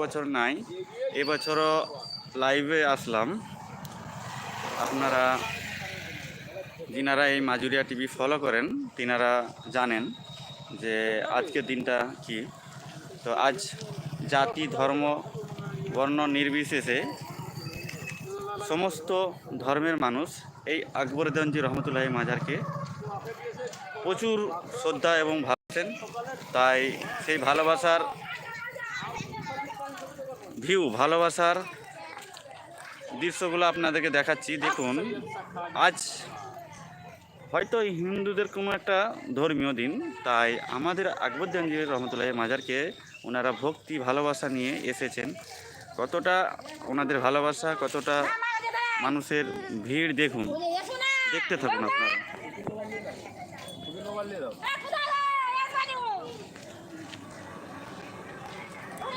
বছর নাই। এবছরও লাইভে আসলাম। আপনারা, যিনারা এই মাজুরিয়া টিভি ফলো করেন, তিনারা জানেন যে আজকের দিনটা কি। তো আজ জাতি, ধর্ম, বর্ণ নির্বিশেষে সমস্ত ধর্মের মানুষ এই আকবরদঞ্জি রহমতুল্লাহ মাজারকে প্রচুর শ্রদ্ধা এবং ভালোবাসেন। তাই সেই ভালোবাসার ভিউ ভালোবাসার দৃশ্যগুলো আপনাদেরকে দেখাচ্ছি। দেখুন, আজ হয়তো হিন্দুদের কোনো একটা ধর্মীয় দিন, তাই আমাদের আকবরদানজি রহমতুল্লাহ মাজারকে ওনারা ভক্তি, ভালোবাসা নিয়ে এসেছেন। কতটা ওনাদের ভালোবাসা, কতটা মানুষের ভিড়, দেখুন। দেখতে থাকুন আপনারা।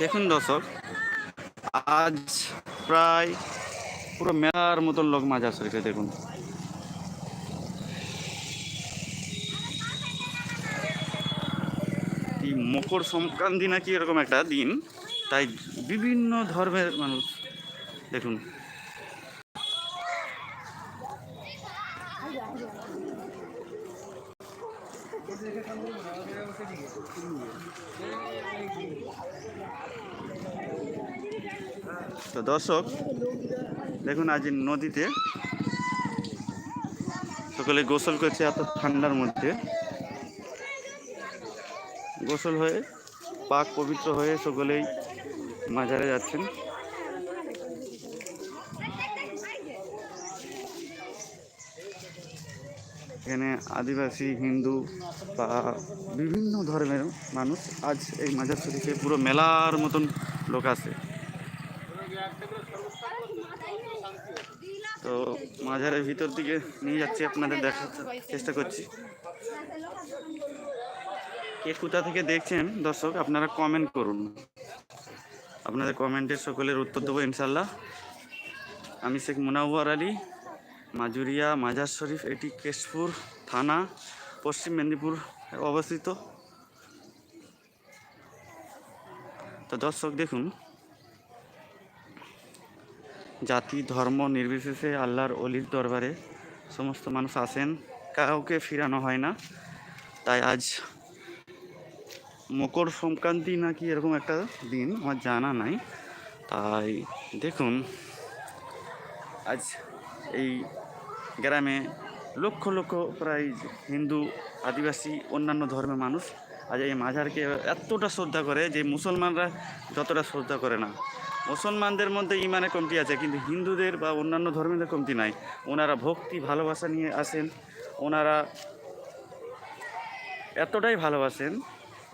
দেখুন দর্শক আজ প্রায় পুরো মেলার মতন লোক মাছ আসে রেখে দেখুন। মকর সংক্রান্তি নাকি এরকম একটা দিন, তাই বিভিন্ন ধর্মের মানুষ, দেখুন। দর্শক, দেখুন আজ নদীতে সকলে গোসল করছে এত ঠান্ডার মধ্যে। গোসল হয়ে, পাক পবিত্র হয়ে সকলেই মাঝারে যাচ্ছেন। এখানে আদিবাসী, হিন্দু বা বিভিন্ন ধর্মের মানুষ আজ এই মাজার শরীফে পুরো মেলার মতন লোক আসে। তো মাজারের ভিতর দিকে নিয়ে যাচ্ছি, আপনাদের দেখার চেষ্টা করছি। কে কোথা থেকে দেখছেন, দর্শক, আপনারা কমেন্ট করুন। আপনাদের কমেন্টের সকলের উত্তর দেবো ইনশাল্লাহ আমি শেখ মুনাওয়ার আলী, মাজুরিয়া, মাজার শরীফ, এটি কেশপুর থানা, পশ্চিম মেদিনীপুর অবস্থিত। তো দর্শক, দেখুন জাতি, ধর্ম নির্বিশেষে আল্লাহর অলির দরবারে সমস্ত মানুষ আসেন। কাউকে ফিরানো হয় না। তাই আজ মকর সংক্রান্তি নাকি এরকম একটা দিন, আমার জানা নাই। তাই দেখুন, আজ এই গ্রামে লক্ষ লক্ষ প্রায় হিন্দু, আদিবাসী, অন্যান্য ধর্মের মানুষ আজ এই মাঝারকে এতটা শ্রদ্ধা করে যে মুসলমানরা যতটা শ্রদ্ধা করে না। মুসলমানদের মধ্যে ইমানে কমতি আছে, কিন্তু হিন্দুদের বা অন্যান্য ধর্মের কমতি নাই। ওনারা ভক্তি, ভালোবাসা নিয়ে আসেন। ওনারা এতটাই ভালোবাসেন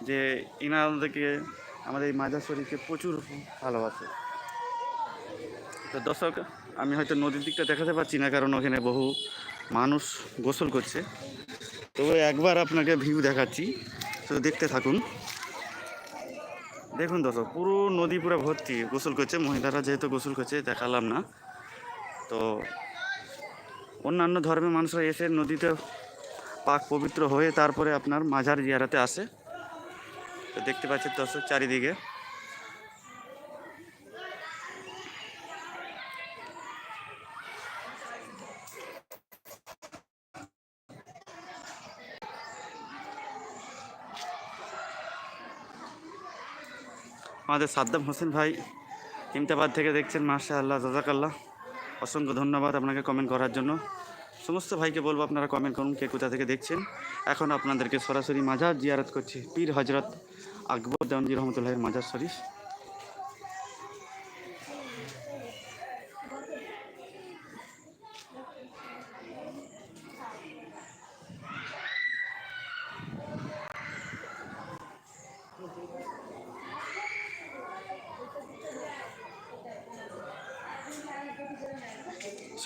যে ইনাদেরকে আমাদের এই মাজার শরীফকে প্রচুর ভালোবাসে। তো দর্শক, আমি হয়তো নদীর দিকটা দেখাতে পারছি না, কারণ ওখানে বহু মানুষ গোসল করছে। তবে একবার আপনাকে ভিউ দেখাচ্ছি। তো দেখতে থাকুন। দেখুন দর্শক, পুরো নদী পুরো ভর্তি, গোসল করছে, মহিলারা যেহেতু গোসল করছে, দেখালাম না। তো অন্যান্য ধর্মের মানুষরা এসে নদীতে পাক পবিত্র হয়ে তারপরে আপনার মাঝার জিয়ারাতে আসে। তো দেখতে পাচ্ছেন দর্শক, চারিদিকে। আমাদের সাদ্দাম হোসেন ভাই, ইমতাবাদ থেকে দেখছেন মাসা আল্লাহ জাজাকাল্লাহ অসংখ্য ধন্যবাদ আপনাকে কমেন্ট করার জন্য। সমস্ত ভাইকে বলব, আপনারা কমেন্ট করুন কে কোথা থেকে দেখছেন। এখন আপনাদেরকে সরাসরি মাজার জিয়ারত করছি, পীর হজরত আকবর দেওয়ানজি রহমতুল্লাহের মাজার শরীফ।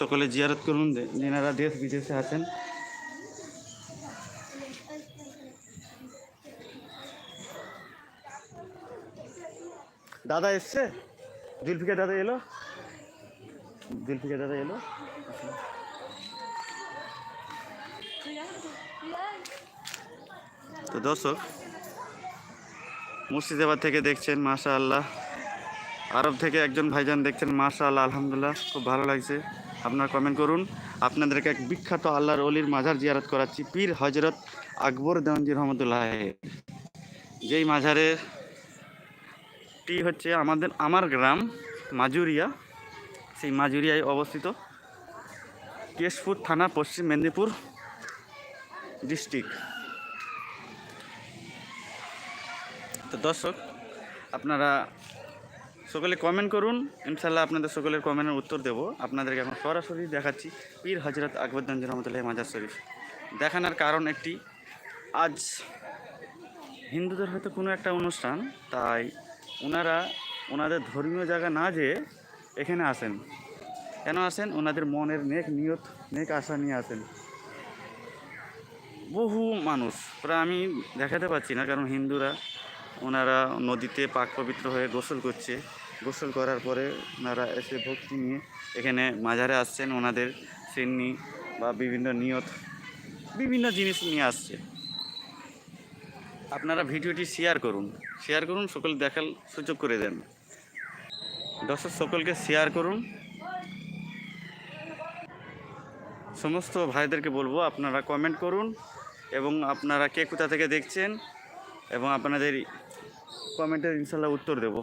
সকলে জিয়ারত করুন যেনারা দেশ বিদেশে আছেন। দাদা এসছে? জুলফিকা দাদা এলো? জুলফিকা দাদা এলো? তো দর্শক মুর্শিদাবাদ থেকে দেখছেন মাশা আল্লাহ আরব থেকে একজন ভাইজান দেখছেন মাশাল আলহামদুলিল্লাহ খুব ভালো লাগছে। আপনারা কমেন্ট করুন। আপনাদেরকে এক বিখ্যাত আল্লাহর অলির মাজার জিয়ারত করাচ্ছি। পীর হজরত আকবর দেওয়ানজি রহমতুল্লাহ যেই মাজারের টি হচ্ছে আমাদের, আমার গ্রাম মাজুরিয়া, সেই মাজুরিয়ায় অবস্থিত কেশপুর থানা, পশ্চিম মেদিনীপুর ডিস্ট্রিক্ট তো দর্শক, আপনারা সকলে কমেন্ট করুন। ইনশাল্লাহ আপনাদের সকলের কমেন্টের উত্তর দেবো। আপনাদেরকে এখন সরাসরি দেখাচ্ছি পীর হজরত আকবরগঞ্জ রহমতুল্লাহ মাজার শরীফ। দেখানোর কারণ একটি, আজ হিন্দুদের হয়তো কোনো একটা অনুষ্ঠান, তাই ওনারা ওনাদের ধর্মীয় জায়গা না যেয়ে এখানে আসেন। কেন আসেন? ওনাদের মনের নেক নিয়ত, নেক আশা নিয়ে আসেন। বহু মানুষ প্রায় আমি দেখাতে পাচ্ছি না, কারণ হিন্দুরা ওনারা নদীতে পাক পবিত্র হয়ে গোসল করছে। গোসল করার পরে ওনারা এসে ভক্তি নিয়ে এখানে মাজারে আসছেন। ওনাদের সিন্নি বা বিভিন্ন নিয়ত, বিভিন্ন জিনিস নিয়ে আসছে। আপনারা ভিডিওটি শেয়ার করুন। শেয়ার করুন, সকল দেখার সুযোগ করে দেন। দর্শক, সকলকে শেয়ার করুন। সমস্ত ভাইদেরকে বলব, আপনারা কমেন্ট করুন এবং আপনারা কে কোথা থেকে দেখছেন এবং আপনাদের কমেন্টের ইনশাল্লাহ উত্তর দেব।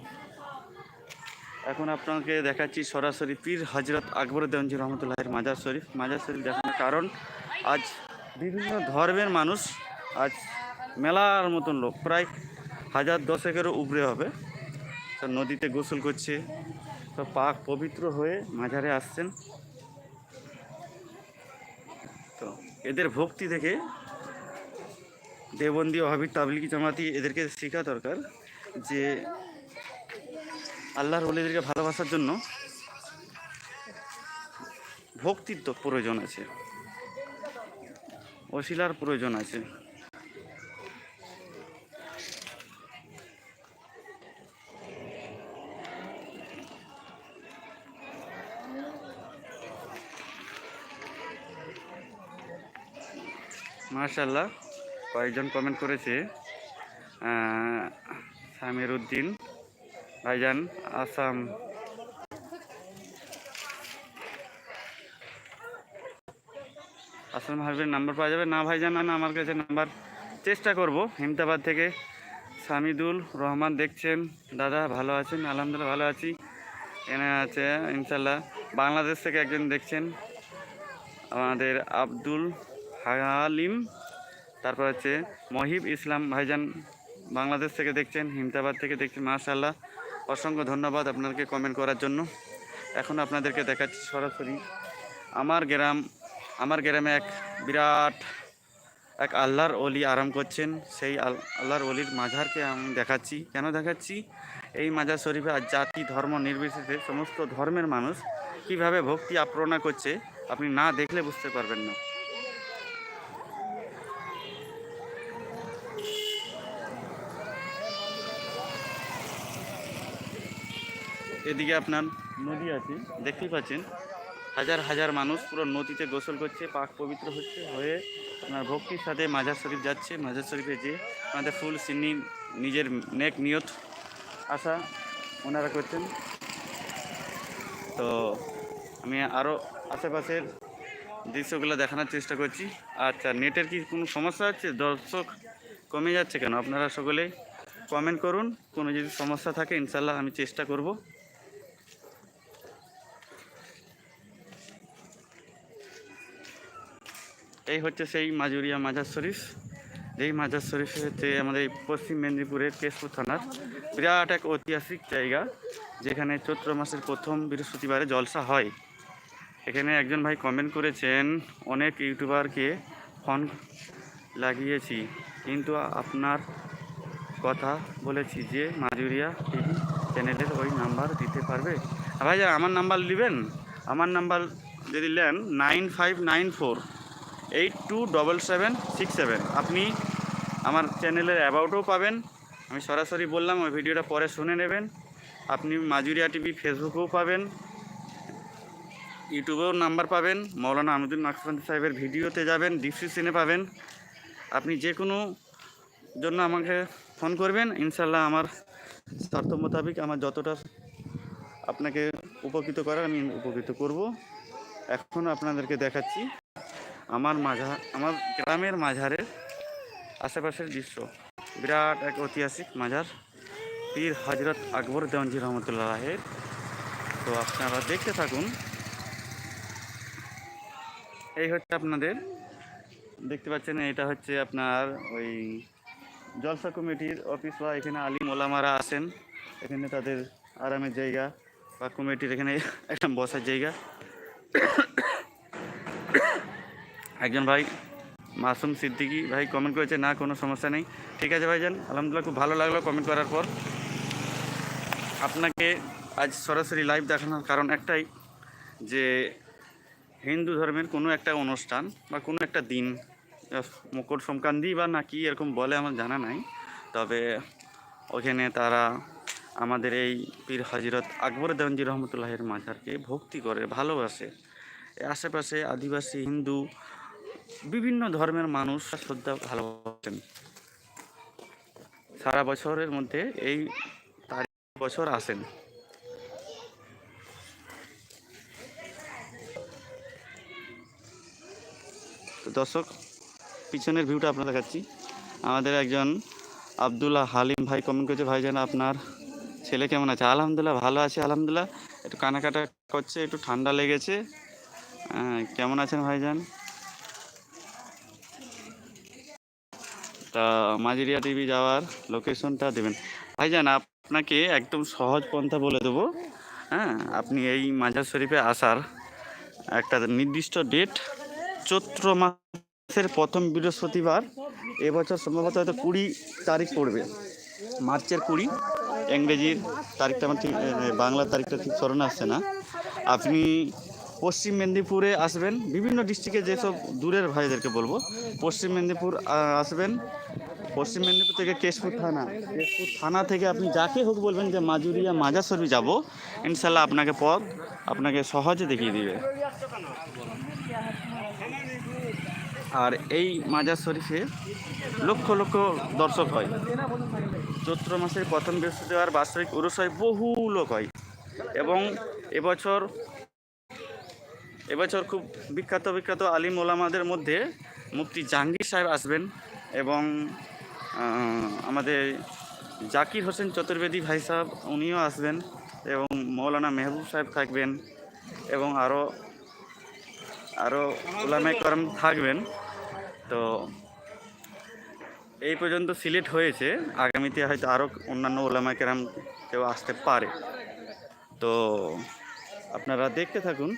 এখন আপনাকে দেখাচ্ছি সরাসরি পীর হজরত আকবর দেওয়ানজি রহমতুল্লাহের মাজার শরীফ। মাজার শরীফ দেখানোর কারণ, আজ বিভিন্ন ধর্মের মানুষ, আজ মেলার মতন লোক, প্রায় হাজার দশেকেরও উপরে হবে। নদীতে গোসল করছে, সব পাক পবিত্র হয়ে মাঝারে আসছেন। তো এদের ভক্তি দেখে দেবন্দী ওহাবি তাবলিগি জামাতি এদেরকে শেখা দরকার যে আল্লাহর ওলিদেরকে ভালোবাসার জন্য ভক্তির তো প্রয়োজন আছে। অশিলার প্রয়োজন আছে। মার্শাল্লাহ কয়েকজন কমেন্ট করেছে সামির উদ্দিন ভাইজান, আসাম। আসাম হাবিবের নাম্বার পাওয়া যাবে। না ভাইজান না আমার কাছে নাম্বার চেষ্টা করব। হেমতাবাদ থেকে সামিদুল রহমান দেখছেন। দাদা, ভালো আছেন? আলহামদুলিল্লাহ, ভালো আছি। এনে আছে ইনশাল্লাহ বাংলাদেশ থেকে একজন দেখছেন। আমাদের আব্দুল হালিম। তারপর হচ্ছে মহিব ইসলাম ভাইজান। বাংলাদেশ থেকে দেখছেন, হিমতাবাদ থেকে দেখছেন। মাশাল্লাহ অসংখ্য ধন্যবাদ আপনাদেরকে কমেন্ট করার জন্য। এখন আপনাদেরকে দেখাচ্ছি সরাসরি আমার গ্রাম, আমার গ্রামে এক বিরাট, এক আল্লাহর অলি আরাম করছেন। সেই আল- আল্লাহর অলির মাঝারকে আমি দেখাচ্ছি। কেন দেখাচ্ছি? এই মাজার শরীফে আর জাতি, ধর্ম নির্বিশেষে সমস্ত ধর্মের মানুষ কীভাবে ভক্তি আপ্রণা করছে, আপনি না দেখলে বুঝতে পারবেন না। এদিকে আপনার নদী আছে, দেখতেই পাচ্ছেন। হাজার হাজার মানুষ পুরো নদীতে গোসল করছে, পাক পবিত্র হচ্ছে, হয়ে আপনার ভক্তির সাথে মাজার শরীফ যাচ্ছে। মাজার শরীফে যে আমাদের ফুল সিন্নি নিজের নেক নিয়ত, আশা ওনারা করছেন। তো আমি আরও আশেপাশের দৃশ্যগুলো দেখানোর চেষ্টা করছি। আচ্ছা নেটের কি কোনো সমস্যা হচ্ছে দর্শক কমে যাচ্ছে কেন? আপনারা সকলে কমেন্ট করুন। কোনো যদি সমস্যা থাকে ইনশাল্লাহ আমি চেষ্টা করব। এই হচ্ছে সেই মাজুরিয়া মাজার শরীফ। যেই মাজার শরীফ হচ্ছে আমাদের পশ্চিম মেদিনীপুরের কেশপুর থানার বিরাট এক ঐতিহাসিক জায়গা, যেখানে চৈত্র মাসের প্রথম বৃহস্পতিবারে জলসা হয়। এখানে একজন ভাই কমেন্ট করেছেন, অনেক ইউটিউবারকে ফোন লাগিয়েছি, কিন্তু আপনার কথা বলেছি যে মাজুরিয়া টিভি চ্যানেলের ওই নাম্বার দিতে পারবে। আর ভাই আমার নাম্বার নেবেন আমার নাম্বার যদি নেন, nine five nine four. Eight two double seven six seven আপনি আমার চ্যানেলের অ্যাবাউটও পাবেন। আমি সরাসরি বললাম, ওই ভিডিওটা পরে শুনে নেবেন। আপনি মাজুরিয়া টিভি ফেসবুকেও পাবেন। ইউটিউবেও নাম্বার পাবেন। মৌলানা আহমদুল নাকসবন্দি সাহেবের ভিডিওতে যাবেন, ডিসক্রিপশনে পাবেন। আপনি যে কোনো জন্য আমাকে ফোন করবেন। ইনশাল্লাহ আমার শর্ত মোতাবিক আমার যতটা আপনাকে উপকৃত করার আমি উপকৃত করব। এখন আপনাদেরকে দেখাচ্ছি। আমার মাঝা আমার গ্রামের মাঝারের আশেপাশের দৃশ্য। বিরাট এক ঐতিহাসিক মাঝার। পীর হজরত আকবর দেওয়ানজি রহমতুল্লাহের তো আপনারা দেখতে থাকুন। এই হচ্ছে আপনাদের, দেখতে পাচ্ছেন এটা হচ্ছে আপনার ওই জলসা কমিটির অফিস বা এখানে আলিম ওলামারা আসেন এখানে তাদের আরামের জায়গা বা কমিটির এখানে একটা বসার জায়গা। একজন ভাই, মাসুম সিদ্দিকি ভাই কমেন্ট করেছে, না, কোনো সমস্যা নেই। ঠিক আছে ভাইজান, আলহামদুলিল্লাহ খুব ভালো লাগল কমেন্ট করার পর। আপনাকে আজ সরাসরি লাইভ দেখানোর কারণ একটাই যে, হিন্দু ধর্মের কোনো একটা অনুষ্ঠান বা কোনো একটা দিন মকর সংক্রান্তি বা না কি এরকম বলে আমার জানা নাই। তবে ওখানে তারা আমাদের এই পীর হজরত আকবর দেওয়ানজি রহমতুল্লাহের মাজারকে ভক্তি করে, ভালোবাসে। আশেপাশে আদিবাসী হিন্দু বিভিন্ন ধর্মের মানুষ শ্রদ্ধা ভালোবাসেন। সারা বছরের মধ্যে এই তারিখ বছর আসেন। দর্শক, পিছনের ভিউটা আপনার দেখাচ্ছি। আমাদের একজন আবদুল্লাহ হালিম ভাই কমেন্ট করেছে ভাইজান আপনার ছেলে কেমন আছে? আলহামদুলিল্লাহ, ভালো আছে, আলহামদুলিল্লাহ। একটু কানাকাটা করছে, একটু ঠান্ডা লেগেছে। কেমন আছেন ভাইজান তা মাঝিরিয়া টিভি যাওয়ার লোকেশনটা দেবেন। ভাইজান আপনাকে একদম সহজ পন্থা বলে দেবো। হ্যাঁ আপনি এই মাজার শরীফে আসার একটা নির্দিষ্ট ডেট চৈত্র মাসের প্রথম বৃহস্পতিবার এবছর সম্ভবত হয়তো কুড়ি তারিখ পড়বে। মার্চের কুড়ি ইংরেজির তারিখটা আমার ঠিক এ, বাংলা তারিখটা ঠিক স্মরণে আসছে না। আপনি পশ্চিম মেদিনীপুরে আসবেন। বিভিন্ন ডিস্ট্রিক্টে যেসব দূরের ভাইদেরকে বলব, পশ্চিম মেদিনীপুর আসবেন। পশ্চিম মেদিনীপুর থেকে কেশপুর থানা। কেশপুর থানা থেকে আপনি যাকে হোক বলবেন যে মাজুরিয়া মাজার শরীফ যাব। ইনশাল্লাহ আপনাকে পথ আপনাকে সহজে দেখিয়ে দিবে। আর এই মাজার শরীফে লক্ষ লক্ষ দর্শক হয়। চৈত্র মাসের প্রথম বৃহস্পতিবার বাৎসরিক উরুস হয় বহু লোক হয়। এবং এবছর এবছর খুব বিখ্যাত বিখ্যাত আলিম ওলামাদের মধ্যে মুফতি জাহাঙ্গীর সাহেব আসবেন এবং আমাদের জাকির হোসেন চতুর্বেদী ভাই সাহেব, উনিও আসবেন এবং মৌলানা মেহবুব সাহেব থাকবেন এবং আরও আরও ওলামে করম থাকবেন। তো এই পর্যন্ত সিলেক্ট হয়েছে, আগামীতে হয়তো আরও অন্যান্য ওলামা কেরাম কেউ আসতে পারে। তো আপনারা দেখতে থাকুন।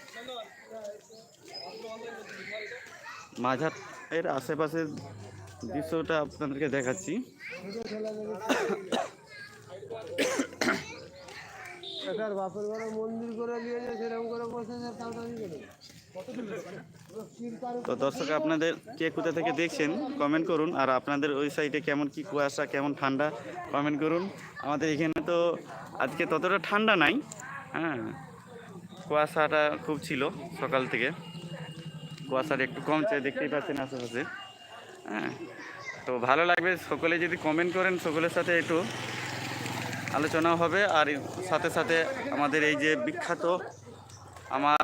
মাঝার এর আশেপাশের দৃশ্যটা আপনাদেরকে দেখাচ্ছি। তার বাপের ঘরে মন্দির করে নিয়েছে সেরকম করে বসে তো দর্শক আপনাদের কে কোথা থেকে দেখছেন কমেন্ট করুন। আর আপনাদের ওই সাইডে কেমন কি কুয়াশা কেমন ঠান্ডা কমেন্ট করুন। আমাদের এখানে তো আজকে ততটা ঠান্ডা নাই হ্যাঁ। কুয়াশাটা খুব ছিল সকাল থেকে। কুয়াশাটা একটু কমছে, দেখতেই পাচ্ছেন আশেপাশে। হ্যাঁ তো ভালো লাগবে। সকলে যদি কমেন্ট করেন, সকলের সাথে একটু আলোচনাও হবে। আর সাথে সাথে আমাদের এই যে বিখ্যাত, আমার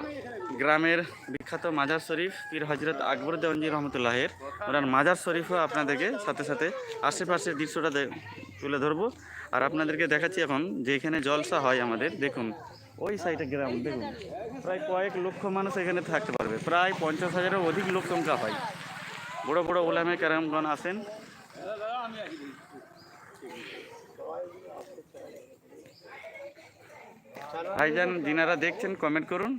গ্রামের বিখ্যাত মাজার শরীফ, পীর হজরত আকবর দেওয়ানজি রহমতুল্লাহের, ওনার মাজার শরীফও আপনাদেরকে সাথে সাথে আশেপাশের দৃশ্যটা তুলে ধরবো। আর আপনাদেরকে দেখাচ্ছি এখন যে এখানে জলসা হয় আমাদের। দেখুন ওই সাইডে গ্রাম দেখুন। প্রায় কয়েক লক্ষ মানুষ এখানে থাকতে পারবে। প্রায় পঞ্চাশ হাজারের অধিক লোক সংখ্যা হয়। বড় বড় ওলামে কারামগণ আসেন ভাইজান যিনারা দেখছেন কমেন্ট করুন।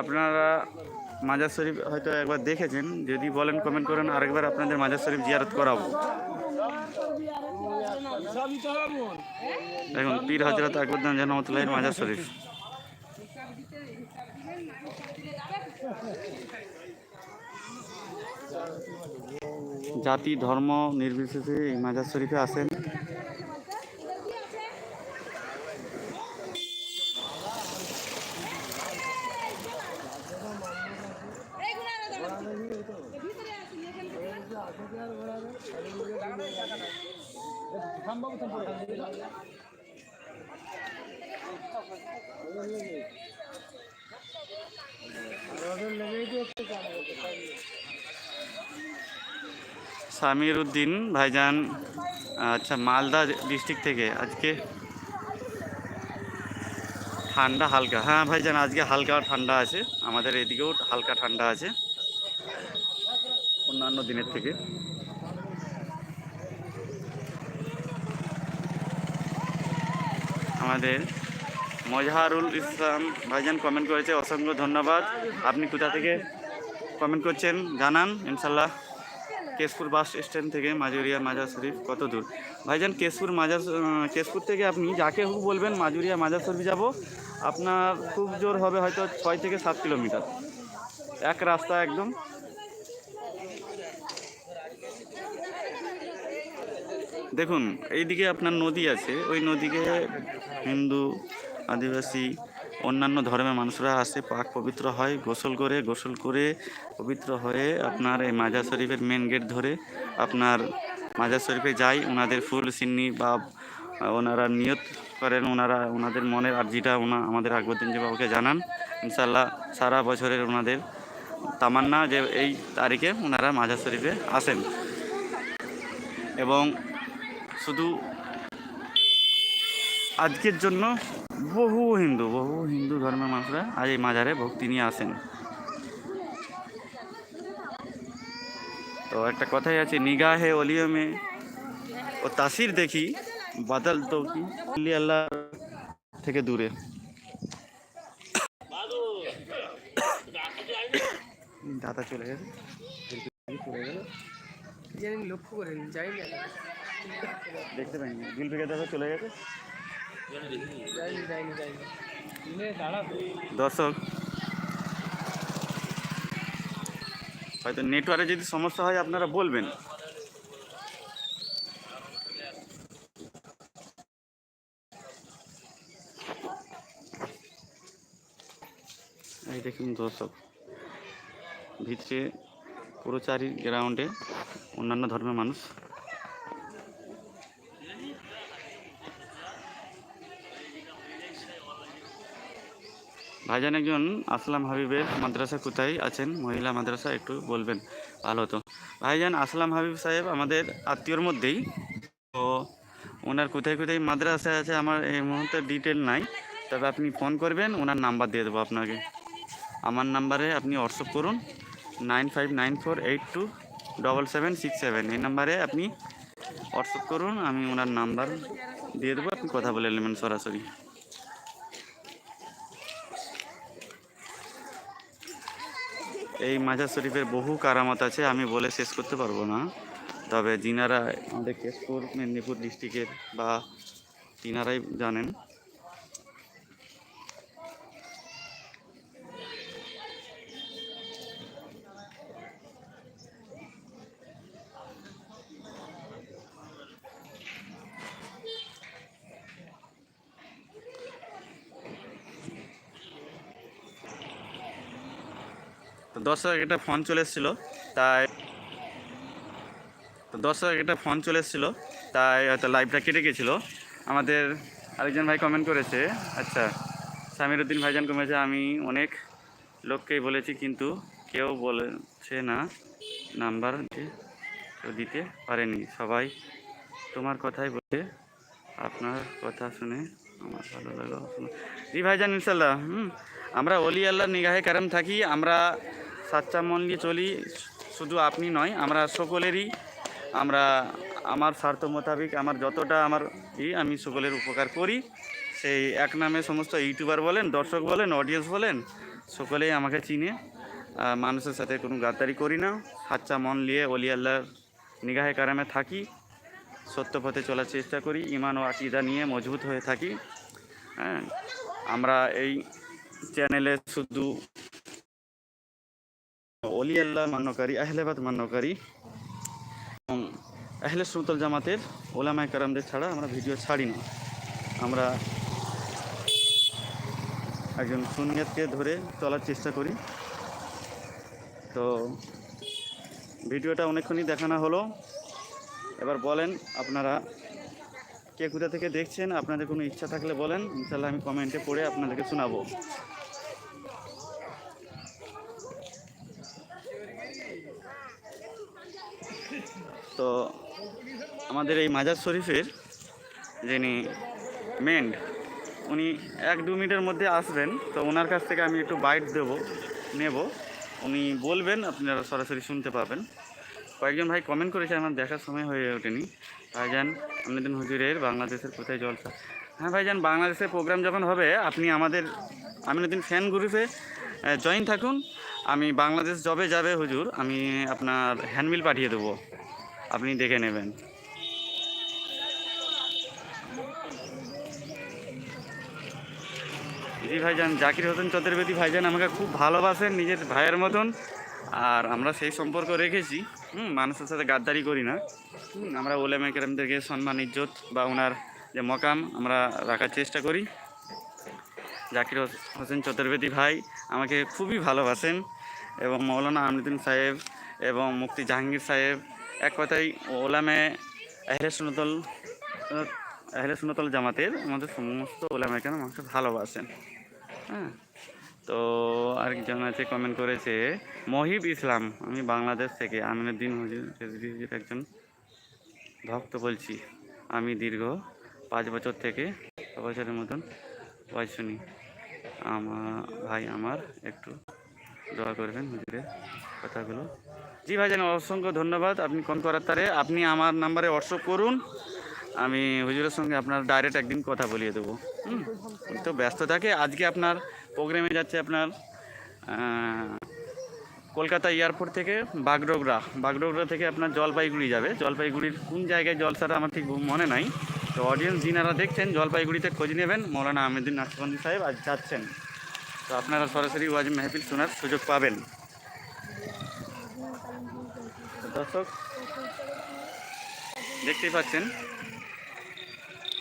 আপনারা মাজার শরীফ হয়তো একবার দেখেছেন। যদি বলেন কমেন্ট করেন আরেকবার আপনাদের মাজার শরীফ জিয়ারত করাবো। দেখুন পীর হজরত আকবরদান জানামতুল্লাহের মাজার শরীফ। জাতি ধর্ম নির্বিশেষে এই মাজার শরীফে আসেন ওদের লেগেই তো একটু কাজ হচ্ছে, কাজ নেই। সামির উদ্দিন, ভাইজান আচ্ছা মালদা ডিস্ট্রিক্ট থেকে। আজকে ঠান্ডা হালকা। হ্যাঁ ভাইজান, আজকে হালকা ঠান্ডা আছে। আমাদের এদিকেও হালকা ঠান্ডা আছে। অন্যান্য দিনের থেকে। আমাদের মজহারুল ইসলাম ভাইজান কমেন্ট করেছে, অসংখ্য ধন্যবাদ। আপনি কোথা থেকে কমেন্ট করছেন জানান ইনশাল্লাহ কেশপুর বাস স্ট্যান্ড থেকে মাজুরিয়া মাজার শরীফ, কত দূর। ভাইজান, কেশপুর মাজার কেশপুর থেকে আপনি যাকে হোক বলবেন মাজুরিয়া মাজার শরীফ যাব। আপনার খুব জোর হবে হয়তো ছয় থেকে সাত কিলোমিটার। এক রাস্তা একদম। দেখুন, এইদিকে আপনার নদী আছে, ওই নদীকে হিন্দু, আদিবাসী, অন্যান্য ধর্মের মানুষরা আসে, পাক পবিত্র হয়, গোসল করে গোসল করে পবিত্র হয়ে আপনার এই মাজার শরীফের মেন গেট ধরে আপনার মাজার শরীফে যাই, ওনাদের ফুল, সিন্নি বা ওনারা নিয়ত করেন, ওনারা ওনাদের মনের আর্জিটা ওনা, আমাদের আকবরদিন বাবুকে জানান। ইনশাল্লাহ সারা বছরের ওনাদের তামান্না যে এই তারিখে ওনারা মাজার শরীফে আসেন। এবং শুধু আজকের জন্য বহু হিন্দু বহু হিন্দু ধর্মের মানুষরা আজ এই মাজারে ভক্তি নিয়ে আসেন। তো একটা কথাই আছে, নিগাহে অলিয়মে ও তাসির দেখি, বাদল তো কি? আল্লাহ থেকে দূরে। দাদা চলে গেছে। চলে গেল লক্ষ্য করিনি যাই না। দেখতে পাইনি। গিলফিকে দাদা চলে গেছে। দর্শক, হয়তো নেটওয়ার্কে যদি সমস্যা হয়, আপনারা বলবেন। এই দেখুন দর্শক, ভিতরে পুরো চারি গ্রাউন্ডে অন্যান্য ধর্মের মানুষ ভাইজান একজন আসলাম হাবিবের মাদ্রাসা কোথায় আছেন? মহিলা মাদ্রাসা একটু বলবেন, ভালো হতো ভাইজান আসলাম হাবিব সাহেব, আমাদের আত্মীয়র মধ্যেই। তো ওনার কোথায় কোথায় মাদ্রাসা আছে আমার এই মুহূর্তে ডিটেল নাই। তবে আপনি ফোন করবেন, ওনার নাম্বার দিয়ে দেবো আপনাকে। আমার নাম্বারে আপনি হোয়াটসঅ্যাপ করুন nine five nine four eight two double seven six seven এই নাম্বারে আপনি হোয়াটসঅ্যাপ করুন, আমি ওনার নাম্বার দিয়ে দেবো, আপনি কথা বলে নেবেন সরাসরি। এই মাজার শরীফের বহু কারামত আছে, আমি বলে শেষ করতে পারব না। তবে যিনারা আমাদের কেশপুর, মেদিনীপুর ডিস্ট্রিক্টের বা তিনারাই জানেন। তো দর্শক, একটা ফোন চলে এসেছিল, তাই তো দর্শক, একটা ফোন চলে এসেছিল, তাই হয়তো লাইভটা কেটে গেছিল। আমাদের আরেকজন ভাই কমেন্ট করেছে আচ্ছা সামির উদ্দিন ভাইজান কমেছে, আমি অনেক লোককেই বলেছি, কিন্তু কেউ বলেছে না, নাম্বার কেউ দিতে পারেনি, সবাই তোমার কথাই বলে আপনার কথা শুনে আমার ভালো লাগল। জি ভাইজান ইনশাল্লাহ হুম, আমরা অলি আল্লাহ নিগাহে কারাম থাকি, আমরা সাচ্চা মন নিয়ে চলি, শুধু আপনি নয়, আমরা সকলেরই, আমরা আমার স্বার্থ মোতাবিক আমার যতটা আমার ই, আমি সকলের উপকার করি। সেই এক নামে সমস্ত ইউটিউবার বলেন, দর্শক বলেন অডিয়েন্স বলেন, সকলেই আমাকে চিনে। মানুষের সাথে কোনো গাদ্দারি করি না। সাচ্চা মন নিয়ে অলি আল্লাহর নিগাহে কারামে থাকি। সত্য পথে চলার চেষ্টা করি ইমান ও আকিদা নিয়ে মজবুত হয়ে থাকি। হ্যাঁ আমরা এই চ্যানেলে শুধু অলি আল্লাহ মান্যকারী আহলেবাদ মান্যকারী। এবং আহলে সুতল জামাতের ওলামায় কারামদের ছাড়া আমরা ভিডিও ছাড়ি না আমরা একজন সুনিয়তকে ধরে চলার চেষ্টা করি। তো ভিডিওটা অনেকক্ষণই দেখানো হলো। এবার বলেন আপনারা কে কোথা থেকে দেখছেন, আপনাদের কোনো ইচ্ছা থাকলে বলেন। ইনশাল্লাহ আমি কমেন্টে পড়ে আপনাদেরকে শোনাবো। তো আমাদের এই মাজার শরীফের যিনি মেন্ড উনি এক দু মিনিটের মধ্যে আসবেন। তো ওনার কাছ থেকে আমি একটু বাইট দেব, নেব। উনি বলবেন, আপনারা সরাসরি শুনতে পাবেন। কয়েকজন ভাই কমেন্ট করেছে আমার দেখার সময় হয়ে ওঠেনি। ভাইজান আমনিদিন হুজুরের বাংলাদেশের কোথায় জলসা? হ্যাঁ ভাইজান, বাংলাদেশের প্রোগ্রাম যখন হবে, আপনি আমাদের আমিনুদ্দিন ফ্যান গ্রুপে জয়েন থাকুন। আমি বাংলাদেশ জবে যাবে, হুজুর। আমি আপনার হ্যান্ডবিল পাঠিয়ে দেবো। আপনি দেখে নেবেন। জি ভাইজান, জাকির হোসেন চতুর্বেদী ভাইজান আমাকে খুব ভালোবাসেন, নিজের ভাইয়ের মতন। আর আমরা সেই সম্পর্ক রেখেছি, হুম, মানুষের সাথে গাদ্দারি করি না। আমরা ওলেমা কেরামদেরকে সম্মান, ইজ্জত বা ওনার যে মকাম আমরা রাখার চেষ্টা করি। জাকির হোসেন চতুর্বেদী ভাই আমাকে খুবই ভালোবাসেন এবং মৌলানা আমরুদ্দিন সাহেব এবং মুক্তি জাহাঙ্গীর সাহেব এক কথায় ওলামে আহলে সুনতল আহলে সুনতল জামাতের আমাদের সমস্ত ওলামে কেন আমাকে ভালোবাসেন হ্যাঁ? তো আর আরেকজন আছে কমেন্ট করেছে, মহিব ইসলাম, আমি বাংলাদেশ থেকে হুজুর রেজভি হুজুর একজন ভক্ত বলছি, আমি দীর্ঘ পাঁচ বছর থেকে ছ বছরের মতন ওয়াজ শুনি আমার ভাই আমার একটু দোয়া করবেন হুজুরের কথাগুলো। জি ভাই জান অসংখ্য ধন্যবাদ। আপনি কল করার তারে। আপনি আমার নাম্বারে হোয়াটসঅ্যাপ করুন। আমি হুজুরের সঙ্গে আপনার ডাইরেক্ট একদিন কথা বলিয়ে দেবো। হুম তো ব্যস্ত থাকে। আজকে আপনার প্রোগ্রামে যাচ্ছে আপনার কলকাতা এয়ারপোর্ট থেকে বাগডোগরা। বাগডোগরা থেকে আপনার জলপাইগুড়ি যাবে। জলপাইগুড়ির কোন জায়গায় জল জলসাটা আমার ঠিক মনে নাই। তো অডিয়েন্স যিনারা দেখছেন, জলপাইগুড়িতে খোঁজ নেবেন। মৌলানা আহমেদিন নাকশবন্দি সাহেব আজ যাচ্ছেন। তো আপনারা সরাসরি ওয়াজ মেহফিল শোনার সুযোগ পাবেন। দর্শক দেখতেই পাচ্ছেন,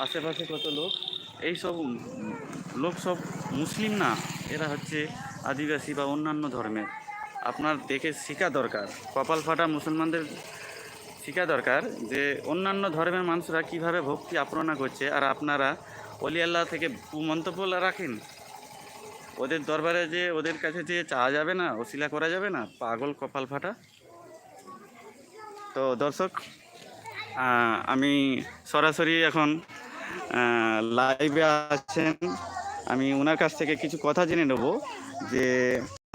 আশেপাশে কত লোক? এই সব লোক সব মুসলিম না, এরা হচ্ছে আদিবাসী বা অন্যান্য ধর্মের। আপনার দেখে শেখা দরকার, কপাল ফাটা মুসলমানদের শেখা দরকার যে অন্যান্য ধর্মের মানুষরা কীভাবে ভক্তি আপনা করছে, আর আপনারা অলি আল্লাহ থেকে মন্তব্য রাখেন। ওদের দরবারে যে ওদের কাছে যে চাওয়া যাবে না, ওসিলা করা যাবে না, পাগল কপাল ফাটা। তো দর্শক আমি সরাসরি এখন লাইভে আছেন। আমি ওনার কাছ থেকে কিছু কথা জেনে নেব যে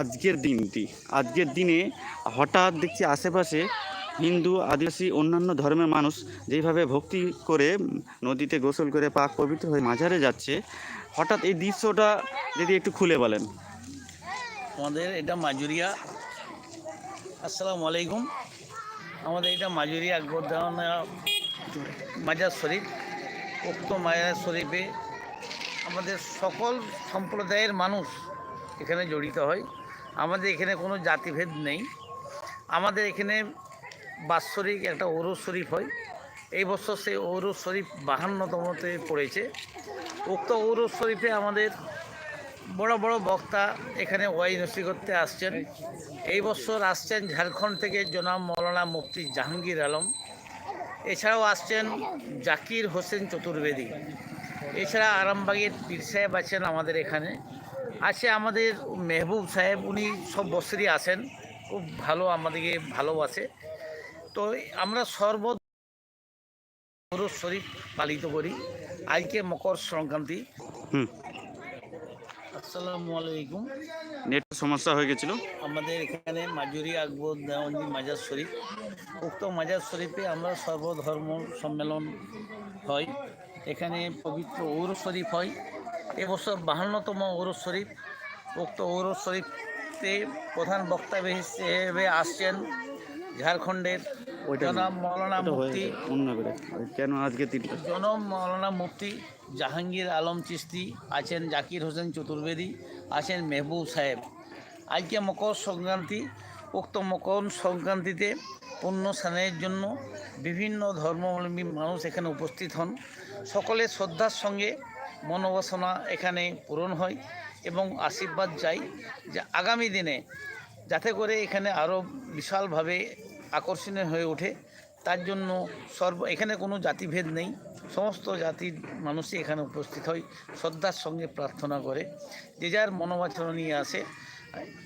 আজকের দিনটি, আজকের দিনে হঠাৎ দেখছি আশেপাশে হিন্দু, আদিবাসী, অন্যান্য ধর্মের মানুষ যেইভাবে ভক্তি করে নদীতে গোসল করে পাক পবিত্র হয়ে মাঝারে যাচ্ছে, হঠাৎ এই দৃশ্যটা যদি একটু খুলে বলেন। আমাদের এটা মাজুরিয়া। আসসালামু আলাইকুম। আমাদের এটা মাজুরিয়া আকবরদানা মাজার শরীফ, উক্ত মাজার শরীফে আমাদের সকল সম্প্রদায়ের মানুষ এখানে জড়িত হয়। আমাদের এখানে কোনো জাতিভেদ নেই। আমাদের এখানে বাৎসরিক একটা ঔরস শরীফ হয়। এই বছর সেই ঔরস শরীফ বাহান্নতমতে পড়েছে। উক্ত ঔরস শরীফে আমাদের বড় বড় বক্তা এখানে ওয়াই নসি করতে আসছেন। এই বছর আসছেন ঝাড়খণ্ড থেকে জনাব মৌলানা মুফতি জাহাঙ্গীর আলম। এছাড়াও আসছেন জাকির হোসেন চতুর্বেদী। এছাড়া আরামবাগের পীর সাহেব আছেন আমাদের এখানে। আছে আমাদের মেহবুব সাহেব, উনি সব বছরই আসেন। খুব ভালো আমাদেরকে ভালোবাসে। তো আমরা সর্ব শরীফ পালিত করি। আজকে মকর সংক্রান্তি। আসসালামু আলাইকুম। নেট সমস্যা হয়ে গেছিল। আমাদের এখানে মাজুরি আকবর দেওয়ানজি মাজার শরীফ। উক্ত মাজার শরীফে আমরা সর্বধর্ম সম্মেলন হয়। এখানে পবিত্র ঔর শরীফ হয়। এবছর বাহান্নতম ঔর শরীফ। উক্ত ঔর শরীফে প্রধান বক্তা হিসেবে আসছেন ঝাড়খণ্ডের জনাব মৌলানা মুফতি অন্য করে কেন আজকে তিনটা? জনম মৌলানা মুফতি জাহাঙ্গীর আলম চিস্তি আছেন জাকির হোসেন চতুর্বেদী আছেন মেহবুব সাহেব। আজকে মকর সংক্রান্তি উক্ত মকর সংক্রান্তিতে পুণ্য স্নানের জন্য বিভিন্ন ধর্মাবলম্বী মানুষ এখানে উপস্থিত হন। সকলে শ্রদ্ধার সঙ্গে মনোবাসনা এখানে পূরণ হয় এবং আশীর্বাদ চাই যে আগামী দিনে যাতে করে এখানে আরও বিশালভাবে আকর্ষণীয় হয়ে ওঠে। তার জন্য সর্ব এখানে কোনো জাতিভেদ নেই। সমস্ত জাতির মানুষই এখানে উপস্থিত হয় শ্রদ্ধার সঙ্গে প্রার্থনা করে। যে যার মনোবাসনা নিয়ে আসে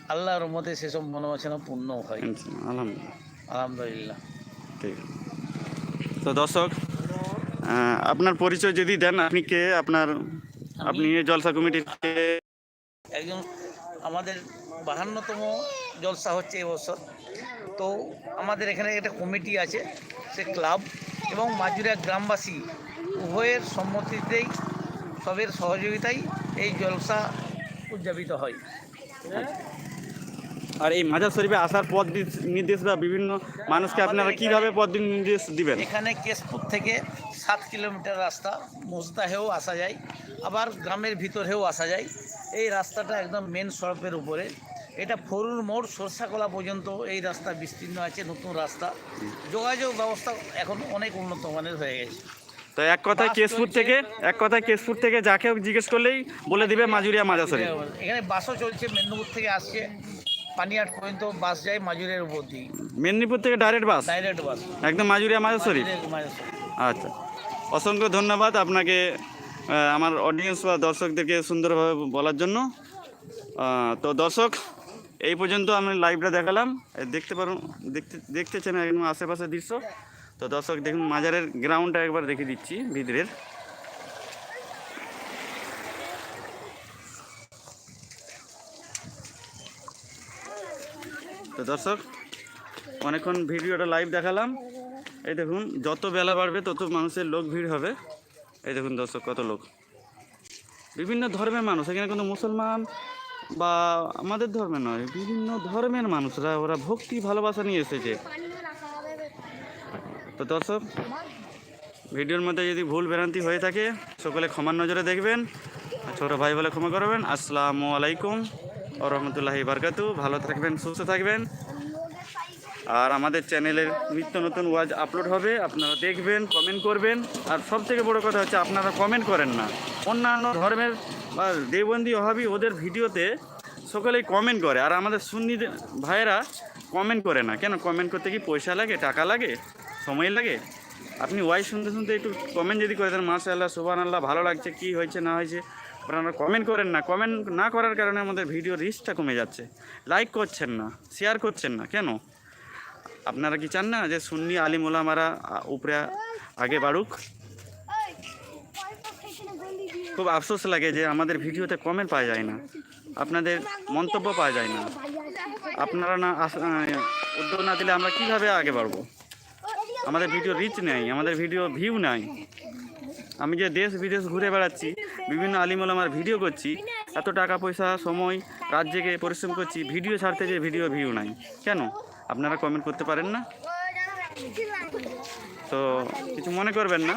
আল্লাহর মতে সেসব মনোবাচনা পূর্ণ হয়। আলহামদুলিল্লাহ। আলহামদুলিল্লাহ। ঠিক। তো দর্শক আপনার পরিচয় যদি দেন আপনি কে? আপনার আপনি জলসা কমিটির একজন আমাদের বাহান্নতম জলসা হচ্ছে এবছর তো আমাদের এখানে একটা কমিটি আছে সে ক্লাব এবং মাজুরিয়া গ্রামবাসী উভয়ের সম্মতিতেই সবের সহযোগিতায় এই জলসা উদযাপিত হয়। আর এই মাজার শরীফে আসার পথ নির্দেশ বা বিভিন্ন মানুষকে আপনারা কীভাবে পথ নির্দেশ দিবেন? এখানে কেশপুর থেকে সাত কিলোমিটার রাস্তা মোজদাহেও আসা যায় আবার গ্রামের ভিতরেও আসা যায়। এই রাস্তাটা একদম মেন সড়কের উপরে। এটা ফরুর মোড় সরষাকলা পর্যন্ত এই রাস্তা বিস্তীর্ণ আছে নতুন রাস্তা। যোগাযোগ ব্যবস্থা এখন অনেক উন্নত মানের হয়ে গেছে। তো এক কথায় কেশপুর থেকে এক কথায় কেশপুর থেকে যাকে জিজ্ঞেস করলেই বলে দিবে মাজুরিয়া মাজার শরীফ এখানে বাসও চলছে মেদিনীপুর থেকে আসছে। পানিহাট পর্যন্ত বাস যায় মাজুরিয়ার উপর দিয়ে। মেদিনীপুর থেকে ডাইরেক্ট বাস? Direct bus. একদম মাজুরিয়া শরীফ। আচ্ছা। অসংখ্য ধন্যবাদ আপনাকে আমার অডিয়েন্স বা দর্শকদেরকে সুন্দরভাবে বলার জন্য। তো দর্শক এই পর্যন্ত আমি লাইভটা দেখালাম। দেখতে পারুন দেখতে, দেখতেছেন একদম আশেপাশের দৃশ্য। তো দর্শক, দেখুন, মাজারের গ্রাউন্ডটা একবার দেখে দিচ্ছি, ভিতরের। তো দর্শক, অনেকক্ষণ ভিডিওটা লাইভ দেখালাম। এই দেখুন, যত বেলা বাড়বে, তত মানুষের লোক ভিড় হবে। এই দেখুন দর্শক, কত লোক। বিভিন্ন ধর্মের মানুষ, এখানে কিন্তু মুসলমান বা আমাদের ধর্মে নয়, বিভিন্ন ধর্মের মানুষরা ওরা ভক্তি, ভালোবাসা নিয়ে এসেছে। তো দর্শক, ভিডিওর মধ্যে যদি ভুল ভ্রান্তি হয়ে থাকে, সকলে ক্ষমার নজরে দেখবেন ছোটো ভাই বলে ক্ষমা করবেন। আসসালামু আলাইকুম ও রহমতুল্লাহি বারকাতু। ভালো থাকবেন, সুস্থ থাকবেন। আর আমাদের চ্যানেলে নিত্য নতুন ওয়াজ আপলোড হবে, আপনারা দেখবেন, কমেন্ট করবেন। আর সব থেকে বড় কথা হচ্ছে, আপনারা কমেন্ট করেন না। অন্যান্য ধর্মের বা দেবন্দি অহাবি ওদের ভিডিওতে সকলেই কমেন্ট করে, আর আমাদের সুন্নি ভাইয়েরা কমেন্ট করে না। কেন? কমেন্ট করতে কি পয়সা লাগে, টাকা লাগে, সময় লাগে? আপনি ওয়াই শুনতে শুনতে একটু কমেন্ট যদি করে দেন মাসা আল্লাহ সুবান আল্লাহ ভালো লাগছে, কি হয়েছে, না হয়েছে। আপনারা কমেন্ট করেন না। কমেন্ট না করার কারণে আমাদের ভিডিও রিচটা কমে যাচ্ছে। লাইক করছেন না শেয়ার করছেন না, কেন? আপনারা কি চান না যে সুন্নি আলিম ওলামারা উপরে আগে বাড়ুক? খুব আফসোস লাগে যে আমাদের ভিডিওতে কমেন্ট পাওয়া যায় না। আপনাদের মন্তব্য পাওয়া যায় না। আপনারা না উদ্যোগ না দিলে আমরা কীভাবে আগে বাড়বো? আমাদের ভিডিও রিচ নেই, আমাদের ভিডিও ভিউ নাই। আমি যে দেশ বিদেশ ঘুরে বেড়াচ্ছি, বিভিন্ন আলিমুলামার ভিডিও করছি, এত টাকা পয়সা, সময় রাত জেগে পরিশ্রম করছি, ভিডিও ছাড়তে যে ভিডিও ভিউ নাই। কেন? আপনারা কমেন্ট করতে পারেন না? তো কিছু মনে করবেন না?